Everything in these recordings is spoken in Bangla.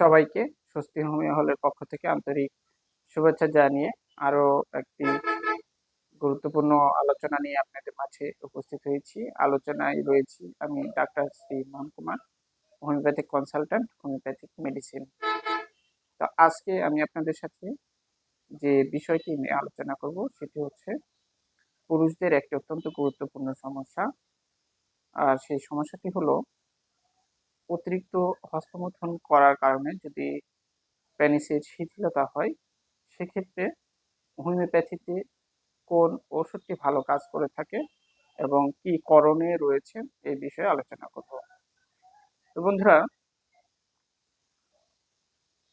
সবাইকে স্বস্তি হোমিও হলের পক্ষ থেকে আন্তরিক শুভেচ্ছা জানিয়ে আরও একটি গুরুত্বপূর্ণ আলোচনা নিয়ে আপনাদের মাঝে উপস্থিত হয়েছি। আলোচনায় রয়েছি আমি doctor Shri Man Kumar, homeopathic consultant, homeopathic medicine. তো আজকে আমি আপনাদের সাথে যে বিষয়টি নিয়ে আলোচনা করব সেটি হচ্ছে পুরুষদের একটি অত্যন্ত গুরুত্বপূর্ণ সমস্যা। আর সেই সমস্যাটি হলো অতিরিক্ত হস্তমথন করার কারণে যদি প্যানিসের শিথিলতা হয়, সেক্ষেত্রে হোমিওপ্যাথিতে কোন ওষুধটি ভালো কাজ করে থাকে এবং কি করণে রয়েছে এই বিষয়ে আলোচনা করব। তো বন্ধুরা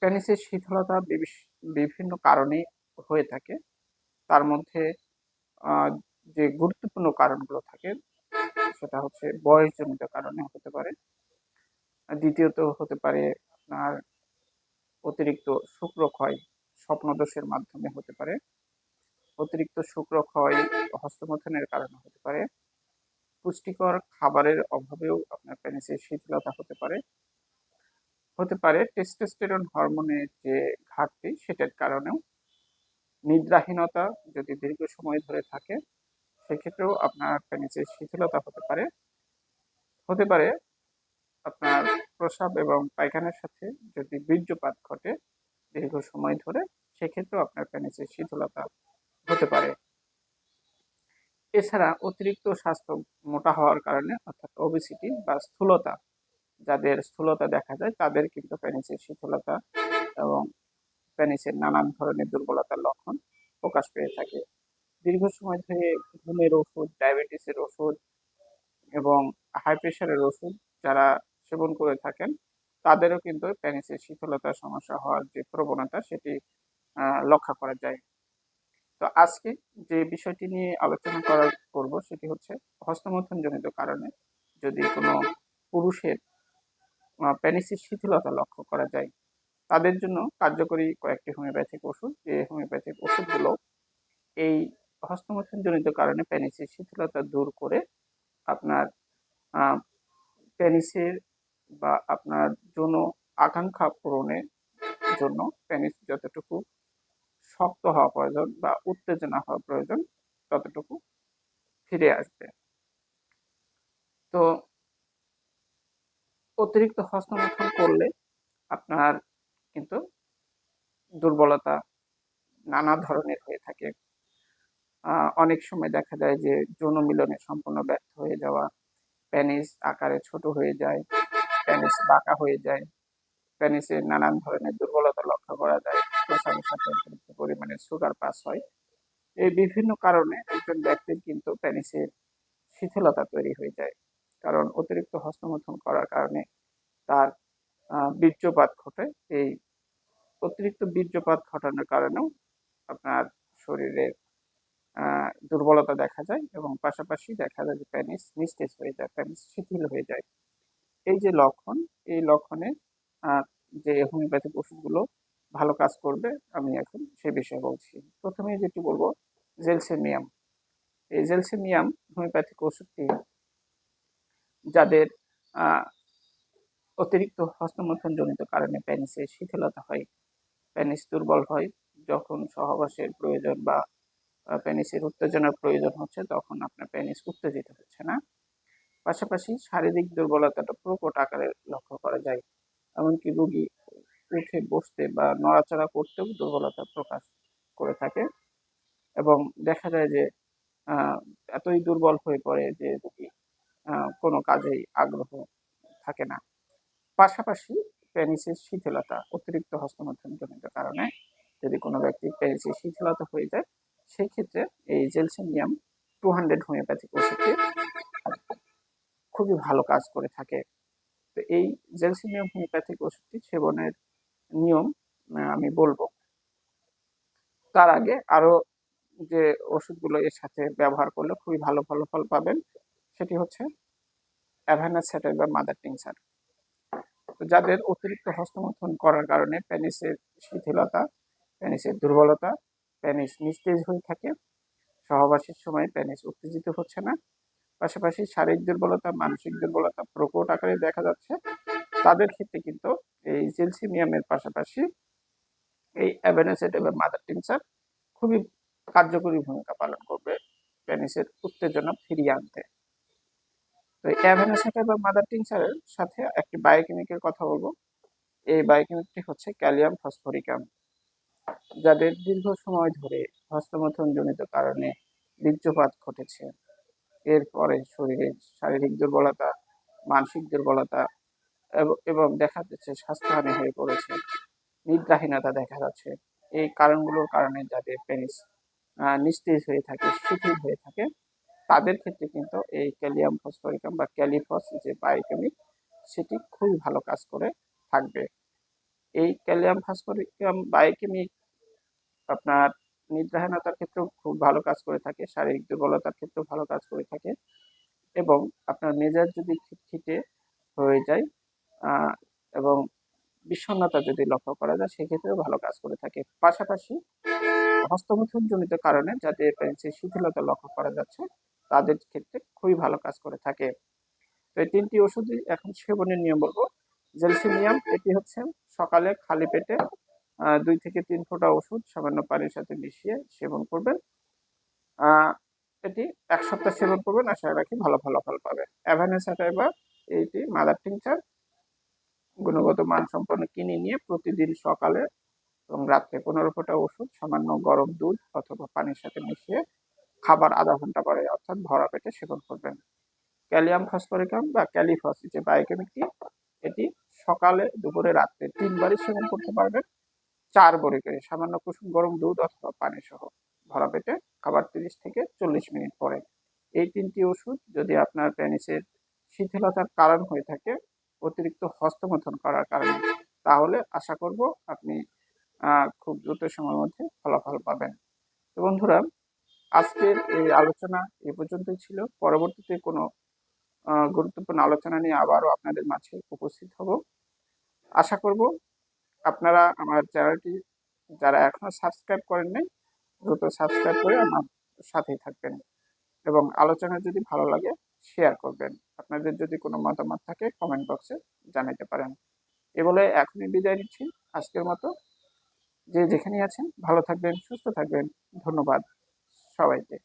প্যানিসের শীতলতা বিভিন্ন কারণে হয়ে থাকে। তার মধ্যে যে গুরুত্বপূর্ণ কারণগুলো থাকে, সেটা হচ্ছে বয়সজনিত কারণে হতে পারে। দ্বিতীয়ত হতে পারে আপনার অতিরিক্ত শুক্রক্ষয় স্বপ্নদোষের মাধ্যমে হতে পারে। অতিরিক্ত শুক্রক্ষয় হস্তমথনের কারণে হতে পারে। পুষ্টিকর খাবারের অভাবেও আপনার প্যানিসের শিথিলতা হতে পারে। হতে পারে টেস্টোস্টেরন হরমোনের যে ঘাটতি, সেটার কারণেও। নিদ্রাহীনতা যদি দীর্ঘ সময় ধরে থাকে, সেক্ষেত্রেও আপনার প্যানিসের শিথিলতা হতে পারে। হতে পারে আপনার প্রসাব এবং পায়খানার সাথে যদি বীর্যপাত ঘটে দীর্ঘ সময় ধরে, সেক্ষেত্রেও আপনার প্যানিসের শীতলতা হতে পারে। এছাড়া অতিরিক্ত স্বাস্থ্য মোটা হওয়ার কারণে, অর্থাৎ ওবিসিটি বা স্থূলতা, যাদের স্থূলতা দেখা যায়, তাদের কিন্তু প্যানিসের শীতলতা এবং প্যানিসের নানান ধরনের দুর্বলতার লক্ষণ প্রকাশ পেয়ে থাকে। দীর্ঘ সময় ধরে ঘুমের ওষুধ, ডায়াবেটিসের ওষুধ এবং হাই প্রেশারের ওষুধ, যারা সেবন করে থাকেন, তাদেরও কিন্তু প্যানিসের শীতলতার সমস্যা হওয়ার যে প্রবণতা সেটি লক্ষ্য করা যায়। তো আজকে যে বিষয়টি নিয়ে আলোচনা করার, করব সেটি হচ্ছে হস্তমথন জনিত কারণে যদি কোনো পুরুষের প্যানিসের শিথিলতা লক্ষ্য করা যায়, তাদের জন্য কার্যকরী কয়েকটি হোমিওপ্যাথিক ওষুধ। যে হোমিওপ্যাথিক ওষুধগুলো এই হস্তমথন জনিত কারণে প্যানিসের শিথিলতা দূর করে আপনার প্যানিসের বা আপনার জন্য আকাঙ্ক্ষা পূরণের জন্য প্যানিস যতটুকু শক্ত হওয়া প্রয়োজন বা উত্তেজনা হওয়া প্রয়োজন ততটুকু ফিরে আসবে। তো অতিরিক্ত হস্তমথন করলে আপনার কিন্তু দুর্বলতা নানা ধরনের হয়ে থাকে। অনেক সময় দেখা যায় যে যৌন মিলনে সম্পূর্ণ ব্যর্থ হয়ে যাওয়া প্যানিস আকারে ছোট হয়ে যায় প্যানিস বাঁকা হয়ে যায়। প্যানিসের নানান ধরনের দুর্বলতা লক্ষ্য করা যায়। প্রসাবের সাথে অতিরিক্ত পরিমাণে সুগার পাস হয়। এই বিভিন্ন কারণে একজন ব্যক্তির কিন্তু প্যানিসের শিথিলতা তৈরি হয়ে যায়। কারণ অতিরিক্ত হস্তমথন করার কারণে তার বীর্যপাত ঘটে। এই অতিরিক্ত বীর্যপাত ঘটানোর কারণেও আপনার শরীরের দুর্বলতা দেখা যায় এবং পাশাপাশি দেখা যায় যে প্যানিস নিস্তেজ হয়ে যায়, প্যানিস শিথিল হয়ে যায়। এই যে লক্ষণ, এই লক্ষণে যে হোমিওপ্যাথিক ওষুধগুলো ভালো কাজ করবে, আমি এখন সে বিষয়ে বলছি। প্রথমে যেটি বলব, জেলসেমিয়াম। এই জেলসেমিয়াম হোমিওপ্যাথিক ওষুধটি যাদের অতিরিক্ত হস্তমথন জনিত কারণে প্যানিসের শিথিলতা হয় প্যানিস দুর্বল হয়, যখন সহবাসের প্রয়োজন বা প্যানিসের উত্তেজনার প্রয়োজন হচ্ছে, তখন আপনার প্যানিস উত্তেজিত হচ্ছে না। পাশাপাশি শারীরিক দুর্বলতাটা প্রকট আকারে লক্ষ্য করা যায়। এমনকি রুগী উঠে বসতে বা নড়াচড়া করতেও দুর্বলতা প্রকাশ করে থাকে। এবং দেখা যায় যে এতই দুর্বল হয়ে পড়ে যে রুগী কোনো কাজেই আগ্রহ থাকে না। পাশাপাশি প্যানিসের শিথিলতা, অতিরিক্ত হস্তমধ্যম জনিত কারণে যদি কোনো ব্যক্তির প্যানিসের শিথিলতা হয়ে যায় সেই ক্ষেত্রে এই জেলসেমিয়াম টু হান্ড্রেড হোমিওপ্যাথিক ওষুধটি খুবই ভালো কাজ করে থাকে। তো এই জেলসিমিয়াম হোমিওপ্যাথিক ওষুধটি সেবনের নিয়ম আমি বলব। তার আগে আরও যে ওষুধগুলো এর সাথে ব্যবহার করলে খুবই ভালো ফলাফল পাবেন, সেটি হচ্ছে অ্যাভানাসেটার বা মাদার টিংসার। যাদের অতিরিক্ত হস্তমথন করার কারণে প্যানিসের শিথিলতা, প্যানিসের দুর্বলতা, প্যানিস নিস্তেজ হয়ে থাকে, সহবাসের সময় প্যানিস উত্তেজিত হচ্ছে না পাশাপাশি শারীরিক দুর্বলতা, মানসিক দুর্বলতা প্রকট আকারে দেখা যাচ্ছে। তাদের ক্ষেত্রে কিন্তু এই জেলসিমিয়ামের পাশাপাশি এই অ্যাভেনেসেট এবং মাদার টিনচার খুবই কার্যকরী ভূমিকা পালন করবে পেনিসের উত্তেজনা ফিরিয়ে আনতে। তো অ্যাভেনেসেট এবং মাদার টিনচারের সাথে একটি বায়োকেমিকের কথা বলব। এই বায়োকেমিকটি হচ্ছে ক্যালিয়াম ফসফরিকাম, যাদের দীর্ঘ সময় ধরে হস্তমথন জনিত কারণে বীর্যপাত ঘটেছে। এরপরে শরীরে শারীরিক দুর্বলতা, মানসিক দুর্বলতা এবং দেখা যাচ্ছে স্বাস্থ্যহানি হয়ে পড়েছে, নিদ্রাহীনতা দেখা যাচ্ছে। এই কারণগুলোর কারণে যাদের পেনিস নিস্তেজ হয়ে থাকে, শিথিল হয়ে থাকে, তাদের ক্ষেত্রে কিন্তু এই ক্যালিয়াম ফসফরিকাম বা ক্যালিফস যে বায়োকেমিক, সেটি খুবই ভালো কাজ করে থাকবে। এই ক্যালিয়াম ফসফরিকাম বায়োকেমিক আপনার নিদ্রাহীনতার ক্ষেত্রেও খুব ভালো কাজ করে থাকে, শারীরিক দুর্বলতার ক্ষেত্রেও ভালো কাজ করে থাকে এবং আপনার মেজাজ যদি খিটখিটে হয়ে যায় এবং বিষণ্ণতা যদি লক্ষ্য করা যায়, সেক্ষেত্রেও ভালো কাজ করে থাকে। পাশাপাশি হস্তমৈথুন জনিত কারণে যাদের পেন্সিল শিথিলতা লক্ষ্য করা যাচ্ছে, তাদের ক্ষেত্রে খুবই ভালো কাজ করে থাকে। তো এই তিনটি ওষুধই এখন সেবনের নিয়ম বলব। জেলসিনিয়াম এটি হচ্ছে সকালে খালি পেটে দুই থেকে তিন ফোঁটা ওষুধ সামান্য পানির সাথে মিশিয়ে সেবন করবেন। এটি এক সপ্তাহ সেবন করবেন, আশা রাখি ভালো ফলাফল পাবে অ্যাভানেসাটাইবা এইটি মাদার টিংচার গুণগত মান সম্পন্ন কিনে নিয়ে প্রতিদিন সকালে এবং রাত্রে পনেরো ফোঁটা ওষুধ, সামান্য গরম দুধ অথবা পানির সাথে মিশিয়ে খাবার আধা ঘণ্টা পরে অর্থাৎ ভরা পেটে সেবন করবেন। ক্যালিয়াম ফসফরিকাম বা ক্যালিফস যে বায়োকেমিকটি এটি সকালে, দুপুরে, রাত্রে তিনবারই সেবন করতে পারবেন। চার বড়ি করে, সামান্য কুসুম গরম দুধ অথবা পানি সহ ভরা পেটে খাবার তিরিশ থেকে চল্লিশ মিনিট পরে। এই তিনটি ওষুধ যদি আপনার প্যানিসের শিথিলতার কারণ হয়ে থাকে, অতিরিক্ত হস্তমথন করার কারণে, তাহলে আশা করব আপনি খুব দ্রুত সময়ের মধ্যে ফলাফল পাবেন। তো বন্ধুরা, আজকের এই আলোচনা এ পর্যন্তই ছিল। পরবর্তীতে কোনো গুরুত্বপূর্ণ আলোচনা নিয়ে আবারও আপনাদের মাঝে উপস্থিত হব। আশা করব আপনারা আমার চ্যানেলটি যারা এখনও সাবস্ক্রাইব করেন নাই, দ্রুত সাবস্ক্রাইব করে আমার সাথেই থাকবেন এবং আলোচনা যদি ভালো লাগে শেয়ার করবেন। আপনাদের যদি কোনো মতামত থাকে কমেন্ট বক্সে জানাতে পারেন। এ বলে এখনই বিদায় নিচ্ছি। আজকের মতো যে যেখানেই আছেন, ভালো থাকবেন, সুস্থ থাকবেন। ধন্যবাদ সবাইকে।